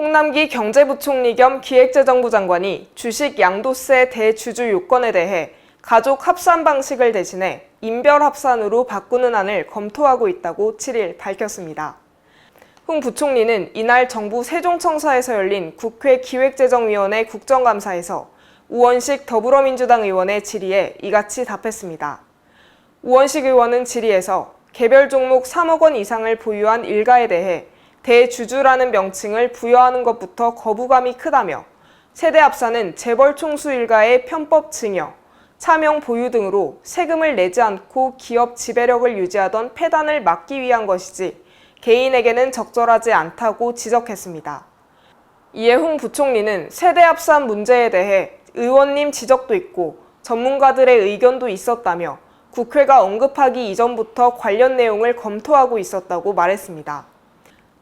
홍남기 경제부총리 겸 기획재정부 장관이 주식 양도세 대주주 요건에 대해 가족 합산 방식을 대신해 인별 합산으로 바꾸는 안을 검토하고 있다고 7일 밝혔습니다. 홍 부총리는 이날 정부 세종청사에서 열린 국회 기획재정위원회 국정감사에서 우원식 더불어민주당 의원의 질의에 이같이 답했습니다. 우원식 의원은 질의에서 개별 종목 3억 원 이상을 보유한 일가에 대해 대주주라는 명칭을 부여하는 것부터 거부감이 크다며 세대 합산은 재벌 총수 일가의 편법 증여, 차명 보유 등으로 세금을 내지 않고 기업 지배력을 유지하던 폐단을 막기 위한 것이지 개인에게는 적절하지 않다고 지적했습니다. 이에 홍 부총리는 세대 합산 문제에 대해 의원님 지적도 있고 전문가들의 의견도 있었다며 국회가 언급하기 이전부터 관련 내용을 검토하고 있었다고 말했습니다.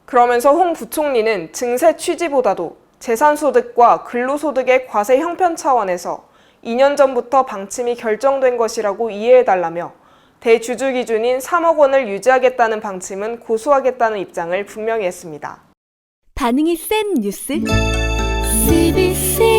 그러면서 홍 부총리는 증세 취지보다도 재산소득과 근로소득의 과세 형편 차원에서 2년 전부터 방침이 결정된 것이라고 이해해달라며 대주주 기준인 3억 원을 유지하겠다는 방침은 고수하겠다는 입장을 분명히 했습니다. 반응이 센 뉴스? CBC